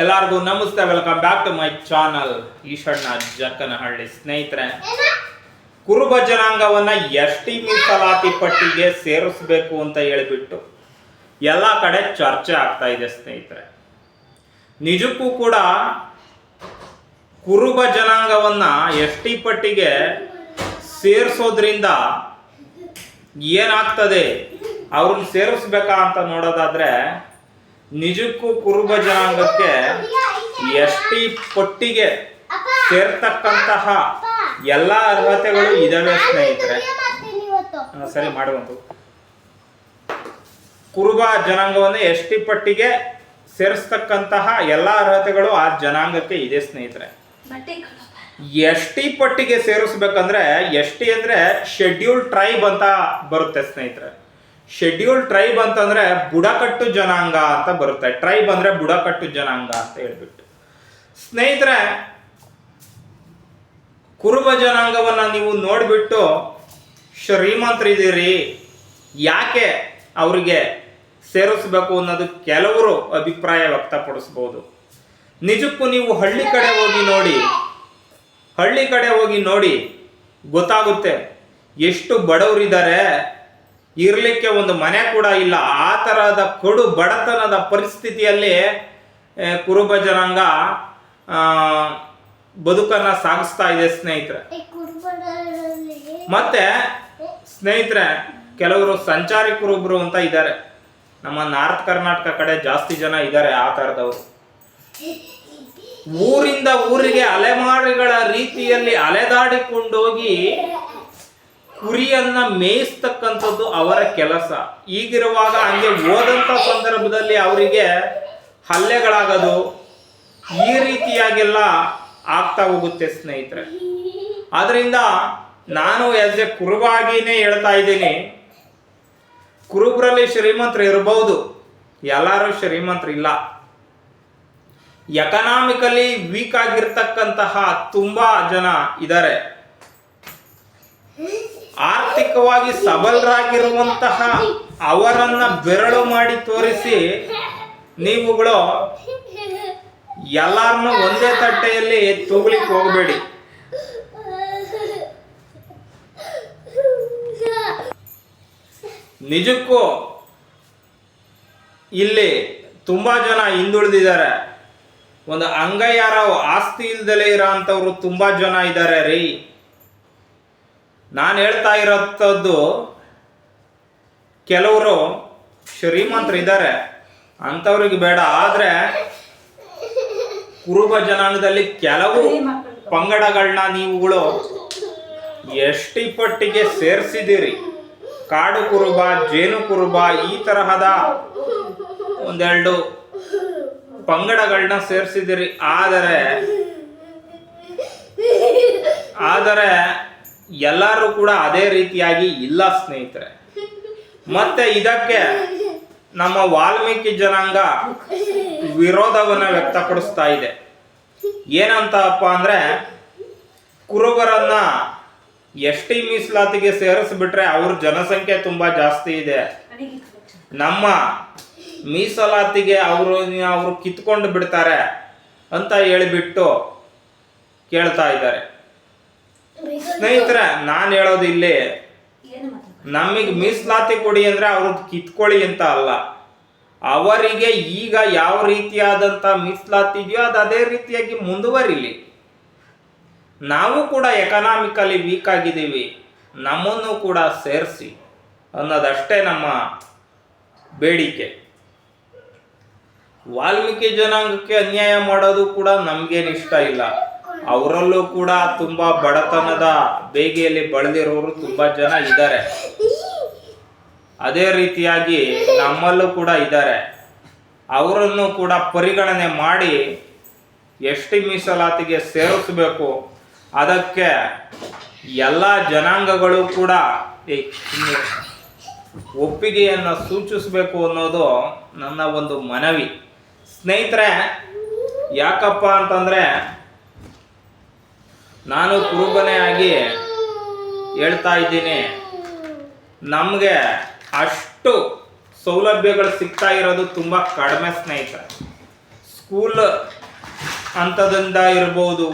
ಎಲ್ಲರಿಗೂ ನಮಸ್ತೆ welcome back to my channel Eshanna Jakkanahalli ಸ್ನೇಹಿತರೆ, ಕುರುಬ ಜನಾಂಗವನ್ನ ಎಷ್ಟಿ ಮೀಸಲಾತಿ ಪಟ್ಟಿಗೆ ಸೇರಿಸಬೇಕು ಅಂತ ಹೇಳಿಬಿಟ್ಟು ಎಲ್ಲ ಕಡೆ ಚರ್ಚೆ ಆಗ್ತಾ ಇದೆ ಸ್ನೇಹಿತರೆ. ನಿಜಕ್ಕೂ ಕೂಡ ಕುರುಬ ಜನಾಂಗವನ್ನ ಎಷ್ಟಿ ಪಟ್ಟಿಗೆ ಸೇರಿಸೋದ್ರಿಂದ ಏನಾಗ್ತದೆ? ಅವ್ರನ್ನ ಸೇರಿಸ್ಬೇಕಾ ಅಂತ ನೋಡೋದಾದ್ರೆ ನಿಜಕ್ಕೂ ಕುರುಬ ಜನಾಂಗಕ್ಕೆ ಎಸ್ ಟಿ ಪಟ್ಟಿಗೆ ಸೇರ್ತಕ್ಕಂತಹ ಎಲ್ಲ ಅರ್ಹತೆಗಳು ಇದಾವೆ ಸ್ನೇಹಿತರೆ. ಸರಿ ಮಾಡುವಂತು ಕುರುಬ ಜನಾಂಗವನ್ನು ಎಸ್ ಟಿ ಪಟ್ಟಿಗೆ ಸೇರಿಸ್ತಕ್ಕಂತಹ ಎಲ್ಲ ಅರ್ಹತೆಗಳು ಆ ಜನಾಂಗಕ್ಕೆ ಇದೆ ಸ್ನೇಹಿತರೆ. ಎಸ್ ಟಿ ಪಟ್ಟಿಗೆ ಸೇರಿಸ್ಬೇಕಂದ್ರೆ ಎಸ್ ಟಿ ಅಂದ್ರೆ ಶೆಡ್ಯೂಲ್ ಟ್ರೈಬ್ ಅಂತ ಬರುತ್ತೆ ಸ್ನೇಹಿತರೆ. ಶೆಡ್ಯೂಲ್ ಟ್ರೈಬ್ ಅಂತಂದ್ರೆ ಬುಡಕಟ್ಟು ಜನಾಂಗ ಅಂತ ಬರುತ್ತೆ. ಟ್ರೈಬ್ ಅಂದ್ರೆ ಬುಡಕಟ್ಟು ಜನಾಂಗ ಅಂತ ಹೇಳ್ಬಿಟ್ಟು. ಸ್ನೇಹಿತರೆ, ಕುರುಬ ಜನಾಂಗವನ್ನ ನೀವು ನೋಡ್ಬಿಟ್ಟು ಶ್ರೀಮಂತರಿದ್ದೀರಿ ಯಾಕೆ ಅವರಿಗೆ ಸೇರಿಸ್ಬೇಕು ಅನ್ನೋದು ಕೆಲವರು ಅಭಿಪ್ರಾಯ ವ್ಯಕ್ತಪಡಿಸ್ಬೋದು. ನಿಜಕ್ಕೂ ನೀವು ಹಳ್ಳಿ ಕಡೆ ಹೋಗಿ ನೋಡಿ. ಹಳ್ಳಿ ಕಡೆ ಹೋಗಿ ನೋಡಿ ಗೊತ್ತಾಗುತ್ತೆ. ಎಷ್ಟು ಬಡವರಿದ್ದಾರೆ. ಇರಲಿಕ್ಕೆ ಒಂದು ಮನೆ ಕೂಡ ಇಲ್ಲ. ಆ ಥರದ ಕಡು ಬಡತನದ ಪರಿಸ್ಥಿತಿಯಲ್ಲಿ ಕುರುಬ ಜನಾಂಗ ಬದುಕನ್ನು ಬದುಕನ್ನ ಸಾಗಿಸ್ತಾ ಇದೆ ಸ್ನೇಹಿತರೆ. ಮತ್ತೆ ಸ್ನೇಹಿತರೆ ಕೆಲವರು ಸಂಚಾರಿ ಕುರುಬರು ಅಂತ ಇದ್ದಾರೆ. ನಮ್ಮ ನಾರ್ತ್ ಕರ್ನಾಟಕ ಕಡೆ ಜಾಸ್ತಿ ಜನ ಇದ್ದಾರೆ ಆ ಥರದವರು ಊರಿಂದ ಊರಿಗೆ ಅಲೆಮಾರಿಗಳ ರೀತಿಯಲ್ಲಿ ಅಲೆದಾಡಿಕೊಂಡೋಗಿ ಕುರಿಯನ್ನ ಮೇಯಿಸ್ತಕ್ಕಂಥದ್ದು ಅವರ ಕೆಲಸ. ಈಗಿರುವಾಗ ಹಂಗೆ ಹೋದಂಥ ಸಂದರ್ಭದಲ್ಲಿ ಅವರಿಗೆ ಹಲ್ಲೆಗಳಾಗೋದು ಈ ರೀತಿಯಾಗೆಲ್ಲ ಆಗ್ತಾ ಹೋಗುತ್ತೆ ಸ್ನೇಹಿತರೆ. ಆದ್ರಿಂದ ನಾನು ಎಸ್ ಎ ಕುರುಬಾಗಿನೇ ಹೇಳ್ತಾ ಇದ್ದೀನಿ. ಕುರುಬರಲ್ಲಿ ಶ್ರೀಮಂತರು ಇರಬಹುದು ಎಲ್ಲರೂ ಶ್ರೀಮಂತರು ಇಲ್ಲ ಎಕನಾಮಿಕಲಿ ವೀಕ್ ಆಗಿರ್ತಕ್ಕಂತಹ ತುಂಬಾ ಜನ ಇದ್ದಾರೆ. ಆರ್ಥಿಕವಾಗಿ ಸಬಲರಾಗಿರುವಂತಹ ಅವರನ್ನ ಬೆರಳು ಮಾಡಿ ತೋರಿಸಿ ನೀವುಗಳು ಎಲ್ಲಾರನ್ನು ಒಂದೇ ತಟ್ಟೆಯಲ್ಲಿ ತೂಗ್ಲಿಕ್ಕೆ ಹೋಗಬೇಡಿ. ನಿಜಕ್ಕೂ ಇಲ್ಲಿ ತುಂಬಾ ಜನ ಹಿಂದುಳಿದಿದ್ದಾರೆ. ಒಂದು ಅಂಗಯ್ಯಾರ ಆಸ್ತಿ ಇಲ್ದಲೇ ಇರೋ ಅಂಥವ್ರು ತುಂಬಾ ಜನ ಇದ್ದಾರೆ ರೀ. ನಾನು ಹೇಳ್ತಾ ಇರೋಂಥದ್ದು ಕೆಲವರು ಶ್ರೀಮಂತರು ಇದ್ದಾರೆ. ಅಂಥವ್ರಿಗೆ ಬೇಡ. ಆದರೆ ಕುರುಬ ಜನಾಂಗದಲ್ಲಿ ಕೆಲವು ಪಂಗಡಗಳನ್ನ ನೀವುಗಳು ಎಷ್ಟಿ ಪಟ್ಟಿಗೆ ಸೇರಿಸಿದ್ದೀರಿ? ಕಾಡು ಕುರುಬ, ಜೇನು ಕುರುಬ, ಈ ತರಹದ ಒಂದೆರಡು ಪಂಗಡಗಳನ್ನ ಸೇರಿಸಿದಿರಿ ಆದರೆ ಆದರೆ ಎಲ್ಲರೂ ಕೂಡ ಅದೇ ರೀತಿಯಾಗಿ ಇಲ್ಲ ಸ್ನೇಹಿತರೆ. ಮತ್ತೆ ಇದಕ್ಕೆ ನಮ್ಮ ವಾಲ್ಮೀಕಿ ಜನಾಂಗ ವಿರೋಧವನ್ನ ವ್ಯಕ್ತಪಡಿಸ್ತಾ ಇದೆ. ಏನಂತಪ್ಪ ಅಂದ್ರೆ, ಕುರುಬರನ್ನ ಎಷ್ಟಿ ಮೀಸಲಾತಿಗೆ ಸೇರಿಸ್ಬಿಟ್ರೆ ಅವ್ರ ಜನಸಂಖ್ಯೆ ತುಂಬಾ ಜಾಸ್ತಿ ಇದೆ. ನಮ್ಮ ಮೀಸಲಾತಿಗೆ ಅವರು ಅವರು ಕಿತ್ಕೊಂಡು ಬಿಡ್ತಾರೆ ಅಂತ ಹೇಳಿಬಿಟ್ಟು ಕೇಳ್ತಾ ಇದ್ದಾರೆ. ಸ್ನೇಹಿತರೆ ನಾನು ಹೇಳೋದು ಇಲ್ಲಿ ನಮಗೆ ಮೀಸಲಾತಿ ಕೊಡಿ ಅಂದ್ರೆ ಅವ್ರದ್ದು ಕಿತ್ಕೊಳ್ಳಿ ಅಂತ ಅಲ್ಲ. ಅವರಿಗೆ ಈಗ ಯಾವ ರೀತಿಯಾದಂಥ ಮೀಸಲಾತಿ ಇದೆಯೋ ಅದು ಅದೇ ರೀತಿಯಾಗಿ ಮುಂದುವರಿಲಿ. ನಾವು ಕೂಡ ಎಕನಾಮಿಕಲಿ ವೀಕ್ ಆಗಿದ್ದೀವಿ. ನಮ್ಮನ್ನು ಕೂಡ ಸೇರಿಸಿ ಅನ್ನೋದಷ್ಟೇ ನಮ್ಮ ಬೇಡಿಕೆ. ವಾಲ್ಮೀಕಿ ಜನಾಂಗಕ್ಕೆ ಅನ್ಯಾಯ ಮಾಡೋದು ಕೂಡ ನಮ್ಗೇನು ಇಷ್ಟ ಇಲ್ಲ. ಅವರಲ್ಲೂ ಕೂಡ ತುಂಬಾ ಬಡತನದ ಬೇಗೆಯಲ್ಲಿ ಬಳದಿರೋರು ತುಂಬಾ ಜನ ಇದ್ದಾರೆ. ಅದೇ ರೀತಿಯಾಗಿ ನಮ್ಮಲ್ಲೂ ಕೂಡ ಇದ್ದಾರೆ. ಅವರನ್ನು ಕೂಡ ಪರಿಗಣನೆ ಮಾಡಿ ಎಷ್ಟು ಮೀಸಲಾತಿಗೆ ಸೇರಿಸಬೇಕು, ಅದಕ್ಕೆ ಎಲ್ಲ ಜನಾಂಗಗಳು ಕೂಡ ಒಪ್ಪಿಗೆಯನ್ನು ಸೂಚಿಸಬೇಕು ಅನ್ನೋದು ನನ್ನ ಒಂದು ಮನವಿ. ಸ್ನೇಹಿತರೆ, ಯಾಕಪ್ಪ ಅಂತಂದ್ರೆ ನಾನು ಕುರುಬನೇ ಆಗಿ ಹೇಳ್ತಾ ಇದ್ದೀನಿ. ನಮಗೆ ಅಷ್ಟು ಸೌಲಭ್ಯಗಳು ಸಿಗ್ತಾ ಇರೋದು ತುಂಬ ಕಡಿಮೆ ಸ್ನೇಹಿತರೆ ಸ್ಕೂಲ್ ಹಂತದಿಂದ ಇರ್ಬೋದು,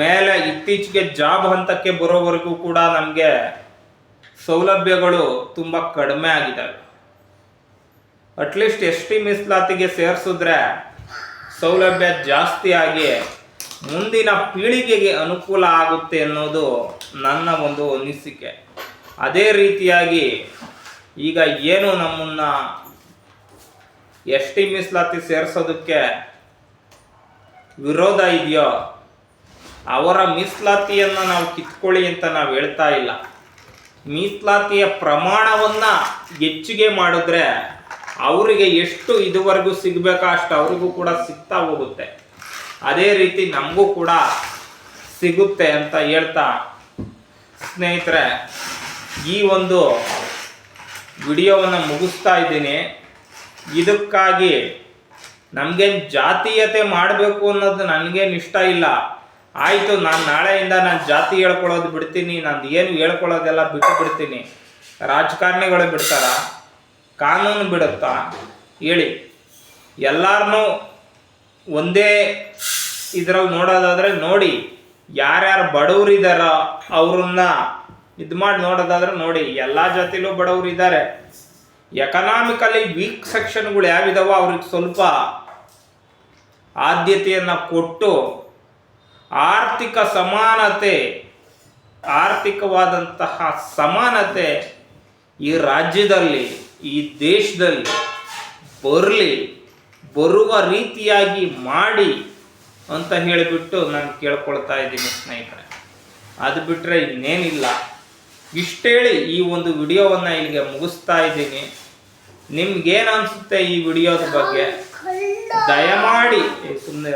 ಮೇಲೆ ಇತ್ತೀಚೆಗೆ ಜಾಬ್ ಹಂತಕ್ಕೆ ಬರೋವರೆಗೂ ಕೂಡ ನಮಗೆ ಸೌಲಭ್ಯಗಳು ತುಂಬ ಕಡಿಮೆ ಆಗಿದ್ದಾವೆ. ಅಟ್ಲೀಸ್ಟ್ ಎಸ್ ಟಿ ಮೀಸಲಾತಿಗೆ ಸೇರಿಸಿದ್ರೆ ಸೌಲಭ್ಯ ಜಾಸ್ತಿ ಆಗಿ ಮುಂದಿನ ಪೀಳಿಗೆಗೆ ಅನುಕೂಲ ಆಗುತ್ತೆ ಅನ್ನೋದು ನನ್ನ ಒಂದು ಅನಿಸಿಕೆ. ಅದೇ ರೀತಿಯಾಗಿ ಈಗ ಏನು ನಮ್ಮನ್ನ ಎಷ್ಟಿ ಮೀಸಲಾತಿ ಸೇರಿಸೋದಕ್ಕೆ ವಿರೋಧ ಇದೆಯೋ, ಅವರ ಮೀಸಲಾತಿಯನ್ನು ನಾವು ಕಿತ್ಕೊಳ್ಳಿ ಅಂತ ನಾವು ಹೇಳ್ತಾ ಇಲ್ಲ. ಮೀಸಲಾತಿಯ ಪ್ರಮಾಣವನ್ನ ಹೆಚ್ಚಿಗೆ ಮಾಡಿದ್ರೆ ಅವರಿಗೆ ಎಷ್ಟು ಇದುವರೆಗೂ ಸಿಗಬೇಕೋ ಅಷ್ಟು ಅವರಿಗೂ ಕೂಡ ಸಿಗ್ತಾ ಹೋಗುತ್ತೆ. ಅದೇ ರೀತಿ ನಮಗೂ ಕೂಡ ಸಿಗುತ್ತೆ ಅಂತ ಹೇಳ್ತಾ ಸ್ನೇಹಿತರೆ, ಈ ಒಂದು ವಿಡಿಯೋವನ್ನು ಮುಗಿಸ್ತಾ ಇದ್ದೀನಿ. ಇದಕ್ಕಾಗಿ ನಮಗೇನು ಜಾತೀಯತೆ ಮಾಡಬೇಕು ಅನ್ನೋದು ನನಗೇನು ಇಷ್ಟ ಇಲ್ಲ. ಆಯಿತು, ನಾನು ನಾಳೆಯಿಂದ ನಾನು ಜಾತಿ ಹೇಳ್ಕೊಳ್ಳೋದು ಬಿಡ್ತೀನಿ, ನಾನು ಏನು ಹೇಳ್ಕೊಳ್ಳೋದೆಲ್ಲ ಬಿಟ್ಟು ಬಿಡ್ತೀನಿ. ರಾಜಕಾರಣಿಗಳು ಬಿಡ್ತಾರ? ಕಾನೂನು ಬಿಡುತ್ತಾ? ಹೇಳಿ. ಎಲ್ಲಾರನ್ನೂ ಒಂದೇ ಇದ್ರಲ್ಲಿ ನೋಡೋದಾದ್ರೆ ನೋಡಿ ಯಾರ್ಯಾರು ಬಡವರಿದಾರ ಅವ್ರನ್ನ ಇದು ಮಾಡಿ ನೋಡೋದಾದ್ರೆ ನೋಡಿ ಎಲ್ಲ ಜಾತಿಲೂ ಬಡವರು ಇದ್ದಾರೆ ಎಕನಾಮಿಕಲಿ ವೀಕ್ ಸೆಕ್ಷನ್ಗಳು ಯಾವಿದಾವೋ ಅವ್ರಿಗೆ ಸ್ವಲ್ಪ ಆದ್ಯತೆಯನ್ನು ಕೊಟ್ಟು ಆರ್ಥಿಕ ಸಮಾನತೆ, ಆರ್ಥಿಕವಾದಂತಹ ಸಮಾನತೆ ಈ ರಾಜ್ಯದಲ್ಲಿ, ಈ ದೇಶದಲ್ಲಿ ಬರಲಿ. ಬರುವ ರೀತಿಯಾಗಿ ಮಾಡಿ ಅಂತ ಹೇಳಿಬಿಟ್ಟು ನಾನು ಕೇಳ್ಕೊಳ್ತಾ ಇದ್ದೀನಿ ಸ್ನೇಹಿತರೆ. ಅದು ಬಿಟ್ಟರೆ ಇನ್ನೇನಿಲ್ಲ. ಇಷ್ಟೇಳಿ ಈ ಒಂದು ವಿಡಿಯೋವನ್ನು ಇಲ್ಲಿಗೆ ಮುಗಿಸ್ತಾ ಇದ್ದೀನಿ. ನಿಮ್ಗೇನು ಅನಿಸುತ್ತೆ ಈ ವಿಡಿಯೋದ ಬಗ್ಗೆ? ದಯಮಾಡಿ ಸುಮ್ಮನೆ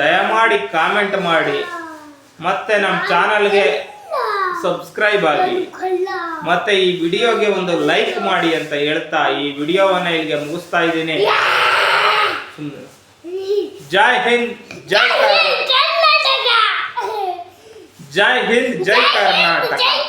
ದಯಮಾಡಿ ಕಾಮೆಂಟ್ ಮಾಡಿ. ಮತ್ತೆ ನಮ್ಮ ಚಾನಲ್ಗೆ ಸಬ್ಸ್ಕ್ರೈಬ್ ಆಗಿ. ಮತ್ತೆ ಈ ವಿಡಿಯೋಗೆ ಒಂದು ಲೈಕ್ ಮಾಡಿ ಅಂತ ಹೇಳ್ತಾ ಈ ವಿಡಿಯೋವನ್ನು ಇಲ್ಲಿಗೆ ಮುಗಿಸ್ತಾ ಇದ್ದೀನಿ. सुंदर जय हिंद जय कर्नाटक। जय हिंद जय कर्नाटक।